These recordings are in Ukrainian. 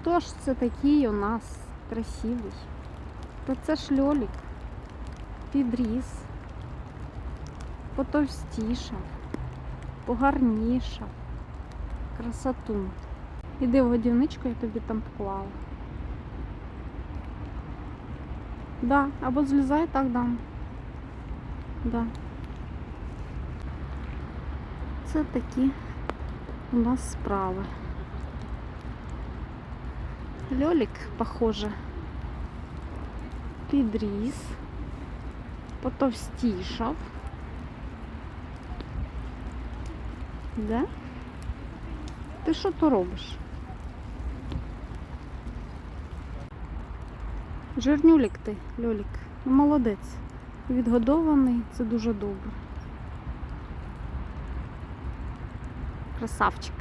хто ж це такий у нас красивий? Та це ж льолік. Підріс, потовстішав, погарнішав. Красоту. Іди в годівничку, я тобі там поклала. Да, або злізай, так дам. Да. Це такі у нас справи. Льолік, похоже, підріс, потовстішав. Да? Ти що то робиш? Жирнюлік ти, Льолік. Ну, молодець. Відгодований, це дуже добре. Красавчик.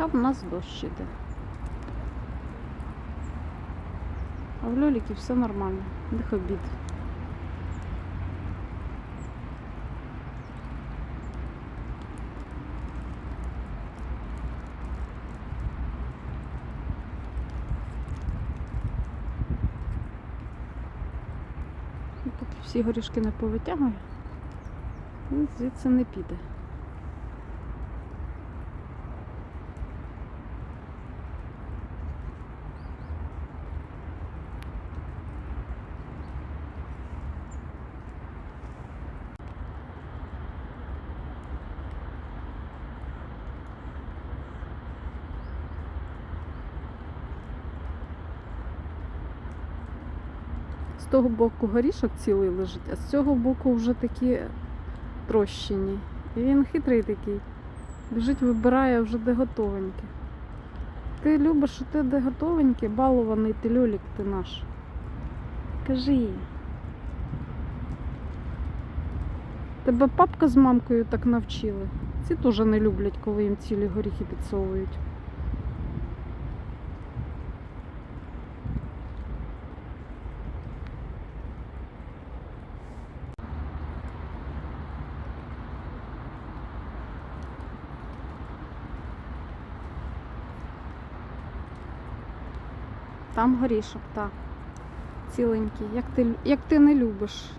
Та в нас дощ іде. А в Льоліки все нормально. Дих обід. Ну, Поки всі горішки не повитягує, він звідси не піде. Того боку горішок цілий лежить, а з цього боку вже такі трощені. І він хитрий такий. Біжить, вибирає вже де готовеньке. Ти любиш, що ти де готовеньке, балований ти льолік ти наш. Кажи. їй. Тебе папка з мамкою так навчили. Ці теж не люблять, коли їм цілі горіхи підсовують. Там горішок, так. Ціленький, як ти, як ти не любиш.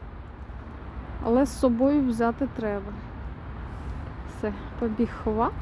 Але з собою взяти треба. Все, побіг ховати.